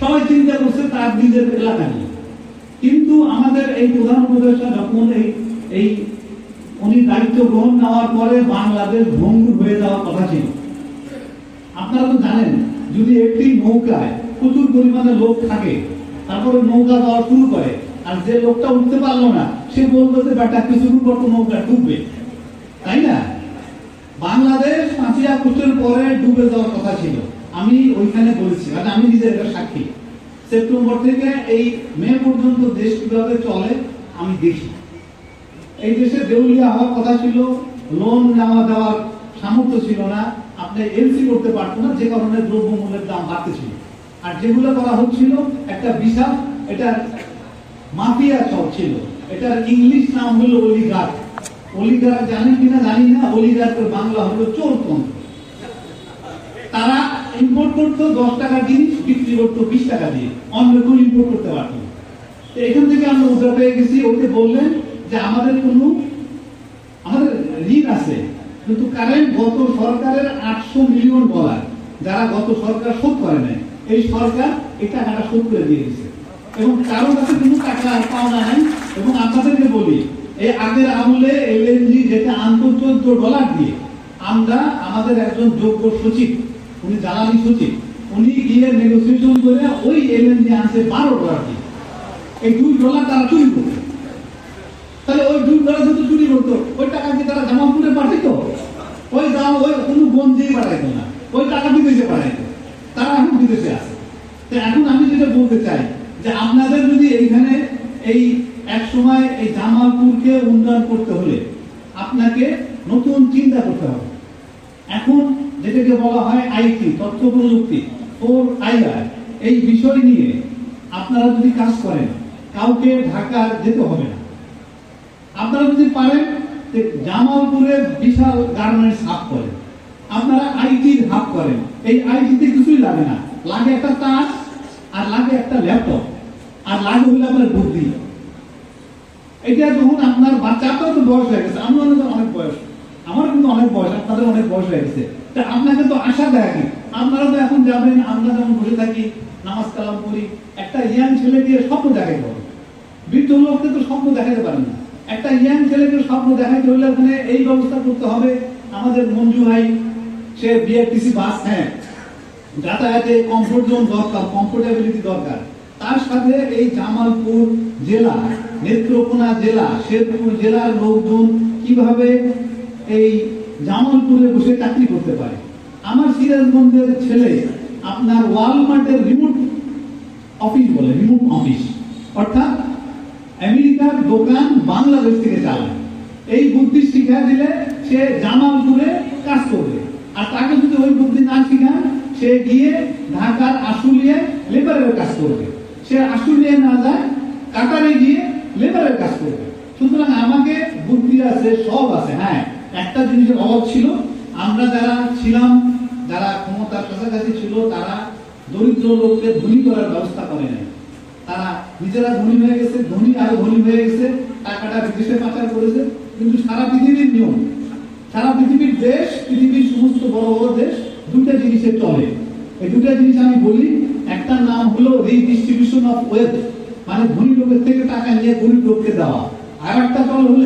সবাই চিন্তা করছে তার নিজের এলাকা নিয়ে। কিন্তু আমাদের এই প্রধান উপদেষ্টা যখন এই এই উনি দায়িত্ব গ্রহণ নেওয়ার পরে বাংলাদেশ ভঙ্গুর হয়ে যাওয়ার কথা ছিল। আপনারা তো জানেন, যদি একটি নৌকায় প্রচুর পরিমাণে লোক থাকে, তারপরে নৌকা যাওয়া শুরু করে, আর যে লোকটা উঠতে পারল না, সে বলতো যে বেটা কিছুক্ষণ পর তো নৌকা ডুববে। তাই না? বাংলাদেশ পাঁচই আগস্টের পরে ডুবে যাওয়ার কথা ছিল। আমি ওইখানে বলেছি মানে আমি নিজের একটা সাক্ষী। সেপ্টেম্বর থেকে এই মে পর্যন্ত দেশ কীভাবে চলে, আমি দেখি। এই দেশে দেউলিয়া হওয়ার কথা ছিল লোন নেওয়া দেওয়ার সামর্থ্য ছিল না, আপনি এলসি করতে পারতো না, যে কারণে দ্রব্য মূল্যের দাম বাড়তেছিল আর যেগুলো করা হচ্ছিল, একটা বিশাল এটা মাফিয়া চল ছিল। এটার ইংলিশ নাম হলো অলিগার্ক অলিগার্ক জানেন কিনা জানি না অলিগার্কের বাংলা হলো চোরতন্ত্র তারা ইম্পোর্ট করতো দশ টাকা জিনিস বিক্রি করতো বিশ টাকা দিয়ে। অন্য কেউ ইম্পোর্ট করতে পারতো এখান থেকে আমরা উদ্ধার পেয়ে গেছি। ওকে বললেন যে আমাদের কোনো, আমাদের ঋণ আছে, কিন্তু কারেন্ট গত সরকারের আটশো মিলিয়ন ডলার যারা গত সরকার শোধ করে নাই, এই সরকার এই টাকাটা শোধ করে দিয়ে দিয়েছে। এবং কারোর কাছে কোনো টাকা পাওয়া নাই। এবং আপনাদেরকে বলি, এই আগের আমলে এলএনজি যেটা আনতো চোদ্দ ডলার দিয়ে, আমরা আমাদের একজন যোগ্য সচিব উনি জ্বালানি সচিব। উনি গিয়ে নেগোসিয়েশন করে ওই এলএনজি আনছে বারো ডলার দিয়ে। এই দুই ডলার তারা চুরি করবে। তাহলে ওই দুই ডলার যদি চুরি করতো, ওই টাকা কি তারা জামালপুরে পাঠাইতো? ওই দাম ওই কোনো গঞ্জেই পাঠাইতো না। ওই টাকা বিদেশে পাঠাইতো। তারা এখন বিদেশে আছে। তো এখন আমি যেটা বলতে চাই, যে আপনাদের যদি এইখানে এই এক সময় এই জামালপুরকে উন্নয়ন করতে হলে আপনাকে নতুন চিন্তা করতে হবে। এখন যেটাকে বলা হয় আইটি তথ্য প্রযুক্তি ফোর আইআর এই বিষয় নিয়ে আপনারা যদি কাজ করেন, কাউকে ঢাকা যেতে হবে না। আপনারা যদি পারেন জামালপুরে বিশাল গার্মেন্টস হাব করেন। আপনারা আইটির হাব করেন। এই আইটিতে কিছুই লাগে না। লাগে একটা তার, আর লাগে একটা ল্যাপটপ আর লাগে হলে আপনার বুদ্ধি। এটা যখন আপনার বাচ্চাটাও তো বয়স হয়ে গেছে, আমার অনেক বয়স। আমার কিন্তু অনেক বয়স, আপনাদের অনেক বয়স হয়ে গেছে। তা আপনাকে তো আশা দেয় কি আপনারা তো এখন যাবেন, আমরা যেমন বসে থাকি, নামাজ কালাম করি একটা ইয়াং ছেলে দিয়ে স্বপ্ন দেখাইতে হবে বৃদ্ধ লোককে তো স্বপ্ন দেখাতে পারেন না। একটা ইয়াং ছেলেকে স্বপ্ন দেখাইতে হলে ওখানে এই ব্যবস্থা করতে হবে। আমাদের মঞ্জু ভাই, সে বিআরটিসি বাস হ্যাঁ যাতায়াতে কমফোর্ট জোন দরকার কমফোর্টেবিলিটি দরকার। তার সাথে এই জামালপুর জেলা, নেত্রকোনা জেলা, শেরপুর জেলার লোকজন কীভাবে এই জামালপুরে বসে চাকরি করতে পারে। আমার সিরাজগঞ্জের ছেলে আপনার ওয়ালমার্টের রিমোট অফিস বলে রিমোট অফিস অর্থাৎ আমেরিকার দোকান বাংলাদেশ থেকে চালায়। এই বুদ্ধি শিখা দিলে সে জামালপুরে কাজ করবে। আর তাকে যদি ওই বুদ্ধি না শিখান, সে গিয়ে ঢাকার আশুলিয়ে লেবারের কাজ করবে। সে আশুলিয়ে না যায়, কাতারে গিয়ে লেবারের কাজ করবে। সুতরাং আমাকে বুদ্ধি আছে, সব আছে হ্যাঁ। একটা জিনিসের অভাব ছিল। আমরা যারা ছিলাম, যারা ক্ষমতার কাছাকাছি ছিল, তারা দরিদ্র লোককে ধনী করার ব্যবস্থা করে নাই। তারা নিজেরা ধনী হয়ে গেছে, ধনী আরও ধনী হয়ে গেছে, টাকাটা বিদেশে পাচার করেছে। কিন্তু সারা পৃথিবীর নিয়ম, সারা পৃথিবীর দেশ, পৃথিবীর সমস্ত বড় বড় দেশ দুটা জিনিসে চলে। এই দুটা জিনিস আমি বলি, একটা নাম হলো রিডিস্ট্রিবিউশন অফ ওয়েলথ মানে ধনী লোকের থেকে টাকা নিয়ে গরিব লোককে দেওয়া। আর একটা চল হলো